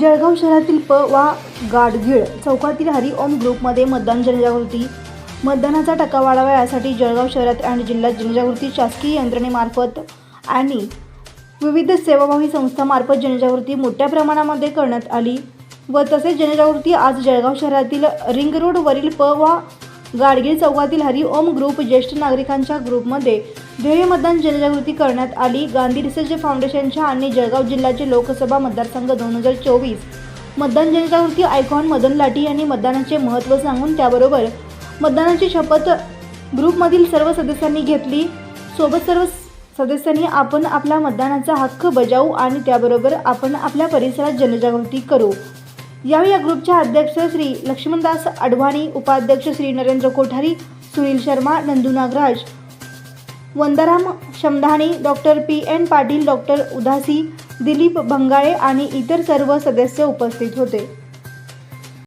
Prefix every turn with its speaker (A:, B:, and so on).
A: जळगाव शहरातील प वा गाडगीळ चौकातील हरी ओम ग्रुपमध्ये मतदान जनजागृती. मतदानाचा टक्का वाढावा यासाठी जळगाव शहरात आणि जिल्ह्यात जनजागृती शासकीय यंत्रणेमार्फत आणि विविध सेवाभावी संस्थामार्फत जनजागृती मोठ्या प्रमाणामध्ये करण्यात आली व तसेच जनजागृती आज जळगाव शहरातील रिंग रोडवरील प वा गाडगीळ चौकातील हरिओम ग्रुप ज्येष्ठ नागरिकांच्या ग्रुपमध्ये ध्येय मतदान जनजागृती करण्यात आली. गांधी रिसर्च फाउंडेशनच्या आणि जळगाव जिल्ह्याचे लोकसभा मतदारसंघ दोन हजार चोवीस. मतदान जनजागृती आयकॉन मदन लाठी यांनी मतदानाचे महत्त्व सांगून त्याबरोबर मतदानाची शपथ ग्रुपमधील सर्व सदस्यांनी घेतली. सोबत सर्व सदस्यांनी आपण आपला मतदानाचा हक्क बजावू आणि त्याबरोबर आपण आपल्या परिसरात जनजागृती करू. यावेळी या ग्रुपच्या अध्यक्ष श्री लक्ष्मणदास अडवाणी उपाध्यक्ष Shri Narendra Kothari Sunil Sharma Nandu Nagraj वंदाराम शमधाणी doctor P N Patil doctor Udasi Dilip Bhangale आणि इतर सर्व सदस्य उपस्थित होते.